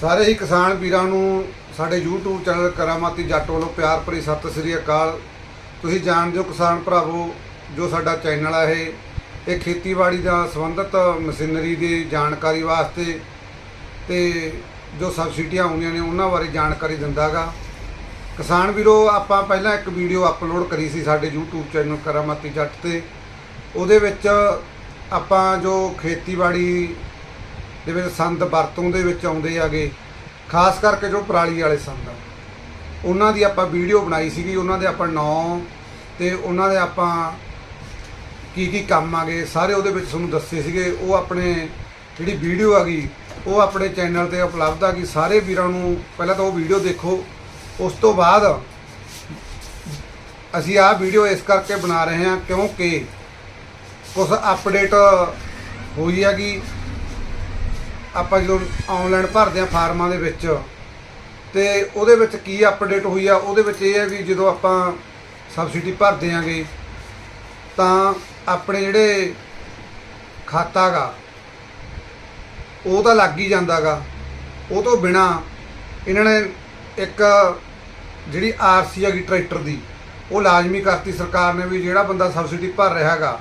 ਸਾਰੇ ਹੀ ਕਿਸਾਨ ਵੀਰਾਂ ਨੂੰ ਸਾਡੇ YouTube ਚੈਨਲ ਕਰਾਮਾਤੀ ਜੱਟ ਵੱਲੋਂ ਪਿਆਰ ਭਰੀ ਸਤਿ ਸ੍ਰੀ ਅਕਾਲ। ਤੁਸੀਂ ਜਾਣਦੇ ਹੋ ਕਿਸਾਨ ਭਰਾਵੋ, ਜੋ ਸਾਡਾ ਚੈਨਲ ਆ ਇਹ ਇਹ ਖੇਤੀਬਾੜੀ ਦਾ ਸੰਬੰਧਿਤ ਮਸ਼ੀਨਰੀ ਦੀ ਜਾਣਕਾਰੀ ਵਾਸਤੇ ਤੇ ਜੋ ਸਬਸਿਡੀਆਂ ਆਉਂਦੀਆਂ ਨੇ ਉਹਨਾਂ ਬਾਰੇ ਜਾਣਕਾਰੀ ਦਿੰਦਾਗਾ। ਕਿਸਾਨ ਵੀਰੋ, ਆਪਾਂ ਪਹਿਲਾਂ ਇੱਕ ਵੀਡੀਓ ਅਪਲੋਡ ਕਰੀ ਸੀ ਸਾਡੇ YouTube ਚੈਨਲ ਕਰਾਮਾਤੀ ਜੱਟ ਤੇ। ਉਹਦੇ ਵਿੱਚ ਆਪਾਂ ਜੋ ਖੇਤੀਬਾੜੀ ਦੇ ਵਿੱਚ ਸੰਦ ਵਰਤੋਂ ਦੇ ਵਿੱਚ ਆਉਂਦੇ ਆਗੇ ਖਾਸ ਕਰਕੇ ਜੋ ਪਰਾਲੀ ਵਾਲੇ ਸੰਦ। ਆ ਉਹਨਾਂ ਦੀ ਆਪਾਂ ਵੀਡੀਓ ਬਣਾਈ ਸੀਗੀ, ਉਹਨਾਂ ਦੇ ਆਪਾਂ ਨਾਂ ਤੇ ਉਹਨਾਂ ਦੇ ਆਪਾਂ ਕੀ ਕੀ ਕੰਮ ਆਗੇ ਸਾਰੇ ਉਹਦੇ ਵਿੱਚ ਤੁਹਾਨੂੰ ਦੱਸੇ ਸੀਗੇ। ਉਹ ਆਪਣੇ ਜਿਹੜੀ ਵੀਡੀਓ ਆ ਗਈ, ਉਹ ਆਪਣੇ ਚੈਨਲ ਤੇ ਉਪਲਬਧ ਆ ਗਈ। ਸਾਰੇ ਵੀਰਾਂ ਨੂੰ ਪਹਿਲਾਂ ਤਾਂ ਉਹ ਵੀਡੀਓ ਦੇਖੋ। ਉਸ ਤੋਂ ਬਾਅਦ ਅਸੀਂ ਆਹ ਵੀਡੀਓ ਇਸ ਕਰਕੇ ਬਣਾ ਰਹੇ ਹਾਂ ਕਿਉਂਕਿ ਕੁਝ ਅਪਡੇਟ ਹੋਈ ਹੈਗੀ। ਆਪਾਂ ਜਦੋਂ ਆਨਲਾਈਨ ਭਰਦੇ ਆ ਫਾਰਮਾਂ ਦੇ ਵਿੱਚ, ਤੇ ਉਹਦੇ ਵਿੱਚ ਕੀ ਅਪਡੇਟ ਹੋਈ ਆ, ਉਹਦੇ ਵਿੱਚ ਇਹ ਹੈ ਵੀ ਜਦੋਂ ਆਪਾਂ ਸਬਸਿਡੀ ਭਰਦੇ ਆਂਗੇ ਤਾਂ ਆਪਣੇ ਜਿਹੜੇ ਖਾਤਾਗਾ ਉਹ ਤਾਂ ਲੱਗ ਹੀ ਜਾਂਦਾਗਾ ਉਹ ਤੋਂ ਬਿਨਾ ਇਹਨਾਂ ਨੇ ਇੱਕ ਜਿਹੜੀ ਆਰਸੀ ਹੈਗੀ ਟਰੈਕਟਰ ਦੀ, ਉਹ ਲਾਜ਼ਮੀ ਕਰਤੀ ਸਰਕਾਰ ਨੇ ਵੀ ਜਿਹੜਾ ਬੰਦਾ ਸਬਸਿਡੀ ਭਰ ਰਿਹਾ ਹੈਗਾ,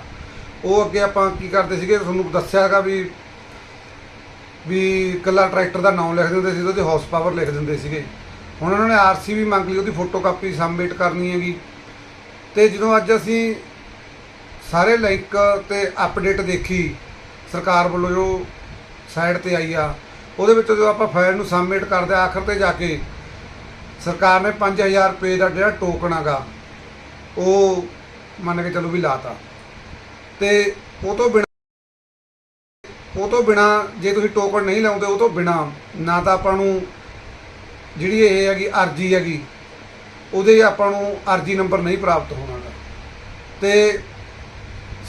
ਉਹ ਅੱਗੇ ਆਪਾਂ ਕੀ ਕਰਦੇ ਸੀਗੇ, ਤੁਹਾਨੂੰ ਦੱਸਿਆ ਹੈਗਾ ਵੀ ਵੀ ਇਕੱਲਾ ਟਰੈਕਟਰ ਦਾ ਨਾਮ ਲਿਖ ਦਿੰਦੇ ਸੀ ਉਹਦੇ ਉਹਦੀ ਹਾਰਸ ਪਾਵਰ ਲਿਖ ਦਿੰਦੇ ਸੀਗੇ। ਹੁਣ ਉਹਨਾਂ ਨੇ ਆਰਸੀ ਵੀ ਮੰਗ ਲਈ ਉਹਦੀ ਫੋਟੋ ਕਾਪੀ ਸਬਮਿਟ ਕਰਨੀ ਹੈਗੀ। ਤੇ ਜਦੋਂ ਅੱਜ ਅਸੀਂ ਸਾਰੇ ਲਿੰਕ ਤੇ ਅਪਡੇਟ ਦੇਖੀ ਸਰਕਾਰ ਵੱਲੋਂ ਜੋ ਸਾਈਡ ਤੇ ਆਈ ਆ ਉਹਦੇ ਵਿੱਚ ਜਦੋਂ ਆਪਾਂ ਫਾਈਲ ਨੂੰ ਸਬਮਿਟ ਕਰਦੇ ਆ, ਆਖਰ ਤੇ ਜਾ ਕੇ ਸਰਕਾਰ ਨੇ 5000 ਰੁਪਏ ਦਾ ਜਿਹੜਾ ਟੋਕਨ ਹੈਗਾ ਉਹ ਮੰਨ ਕੇ ਚੱਲੋ ਵੀ ਲਾਤਾ। ਤੇ ਉਹ ਤੋਂ ਬਿਨਾਂ ਉਹ ਤੋਂ ਬਿਨਾ ਜੇ ਤੁਸੀਂ ਟੋਕਨ ਨਹੀਂ ਲਾਉਂਦੇ ਉਹ ਤੋਂ ਬਿਨਾ, ਨਾ ਤਾਂ ਆਪਾਂ ਨੂੰ ਜਿਹੜੀ ਇਹ ਹੈਗੀ ਅਰਜੀ ਹੈਗੀ, ਉਹਦੇ ਆਪਾਂ ਨੂੰ ਅਰਜੀ ਨੰਬਰ ਨਹੀਂ ਪ੍ਰਾਪਤ ਹੋਣਾ ਗਾ। ਤੇ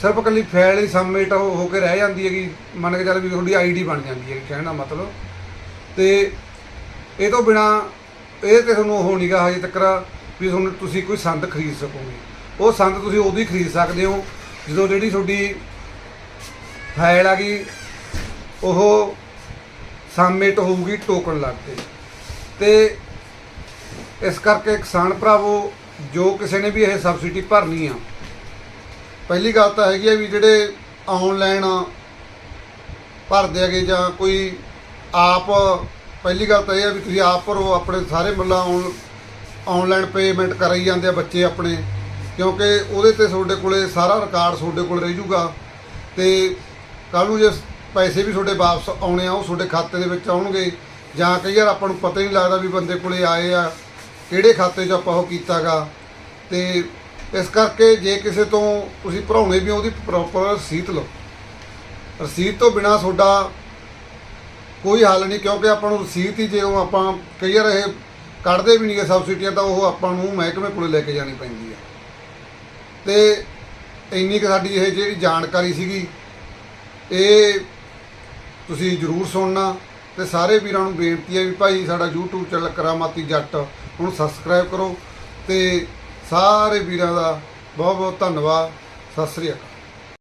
ਸਿਰਫ ਇਕੱਲੀ ਫਾਈਲ ਹੀ ਸਬਮਿਟ ਹੋ ਹੋ ਕੇ ਰਹਿ ਜਾਂਦੀ ਹੈਗੀ, ਮੰਨ ਕੇ ਚੱਲ ਵੀ ਤੁਹਾਡੀ ਆਈਡੀ ਬਣ ਜਾਂਦੀ ਹੈ ਕਹਿਣ ਦਾ ਮਤਲਬ ਤੇ ਇਹ ਤੋਂ ਬਿਨਾ ਇਹ ਤੇ ਤੁਹਾਨੂੰ ਉਹ ਨਹੀਂਗਾ ਹਜੇ ਤੱਕ ਵੀ ਤੁਹਾਨੂੰ ਤੁਸੀਂ ਕੋਈ ਸੰਦ ਖਰੀਦ ਸਕੋਗੇ ਉਹ ਸੰਦ ਤੁਸੀਂ ਉਦੋਂ ਹੀ ਖਰੀਦ ਸਕਦੇ ਹੋ, ਜਦੋਂ ਜਿਹੜੀ ਤੁਹਾਡੀ ਫਾਈਲ ਆ ਗਈ ਉਹ ਸਬਮਿਟ ਹੋਊਗੀ ਟੋਕਨ ਲੱਗ ਕੇ। ਤੇ ਇਸ ਕਰਕੇ ਕਿਸਾਨ ਭਰਾਵੋ, ਜੋ ਕਿਸੇ ਨੇ ਵੀ ਇਹ ਸਬਸਿਡੀ ਭਰਨੀ ਆ, ਪਹਿਲੀ ਗੱਲ ਤਾਂ ਹੈਗੀ ਆ ਵੀ ਜਿਹੜੇ ਆਨਲਾਈਨ ਭਰਦੇ ਹੈਗੇ ਜਾਂ ਕੋਈ ਆਪ, ਪਹਿਲੀ ਗੱਲ ਤਾਂ ਇਹ ਆ ਵੀ ਤੁਸੀਂ ਆਪ ਭਰੋ, ਆਪਣੇ ਸਾਰੇ ਮੱਲਾ ਆਨਲਾਈਨ ਪੇਮੈਂਟ ਕਰਾਈ ਜਾਂਦੇ ਆ ਬੱਚੇ ਆਪਣੇ, ਕਿਉਂਕਿ ਉਹਦੇ ਤੇ ਤੁਹਾਡੇ ਕੋਲੇ ਸਾਰਾ ਰਿਕਾਰਡ ਤੁਹਾਡੇ ਕੋਲ ਰਹਿ ਜਾਊਗਾ। ਤੇ ਕੱਲ ਨੂੰ ਜੇ ਪੈਸੇ ਵੀ ਤੁਹਾਡੇ ਵਾਪਸ ਆਉਣੇ ਆ ਉਹ ਤੁਹਾਡੇ ਖਾਤੇ ਦੇ ਵਿੱਚ ਆਉਣਗੇ। ਜਾਂ ਕਈ ਵਾਰ ਆਪਾਂ ਨੂੰ ਪਤਾ ਹੀ ਨਹੀਂ ਲੱਗਦਾ ਵੀ ਬੰਦੇ ਕੋਲੇ ਆਏ ਆ ਕਿਹੜੇ ਖਾਤੇ 'ਚ ਆਪਾਂ ਉਹ ਕੀਤਾਗਾ। ਤੇ ਇਸ ਕਰਕੇ ਜੇ ਕਿਸੇ ਤੋਂ ਤੁਸੀਂ ਭਰਾਉਣੇ ਵੀ ਆ, ਉਹਦੀ ਪ੍ਰੋਪਰ ਰਸੀਦ ਲਓ। ਰਸੀਦ ਤੋਂ ਬਿਨਾ ਤੁਹਾਡਾ ਕੋਈ ਹੱਲ ਨਹੀਂ ਕਿਉਂਕਿ ਆਪਾਂ ਨੂੰ ਰਸੀਦ ਹੀ ਜਦੋਂ ਆਪਾਂ ਕਈ ਵਾਰ ਇਹ ਕੱਢਦੇ ਵੀ ਨਹੀਂਗੇ ਸਬਸਿਡੀਆਂ ਤਾਂ ਉਹ ਆਪਾਂ ਨੂੰ ਮਹਿਕਮੇ ਕੋਲੇ ਲੈ ਕੇ ਜਾਣੀ ਪੈਂਦੀ ਹੈ ਤੇ ਇੰਨੀ ਕੁ ਸਾਡੀ ਇਹ ਜਿਹੜੀ ਜਾਣਕਾਰੀ ਸੀਗੀ ਇਹ ਤੁਸੀਂ ਜਰੂਰ ਸੁਣਨਾ ਤੇ ਸਾਰੇ ਵੀਰਾਂ ਨੂੰ ਬੇਨਤੀ ਹੈ ਵੀ ਭਾਈ ਸਾਡਾ YouTube ਚੈਨਲ ਕਰਾਮਾਤੀ ਜੱਟ ਹੁਣ ਸਬਸਕ੍ਰਾਈਬ ਕਰੋ ਤੇ ਸਾਰੇ ਵੀਰਾਂ ਦਾ ਬਹੁਤ ਬਹੁਤ ਧੰਨਵਾਦ। ਸਤਿ ਸ੍ਰੀ ਅਕਾਲ।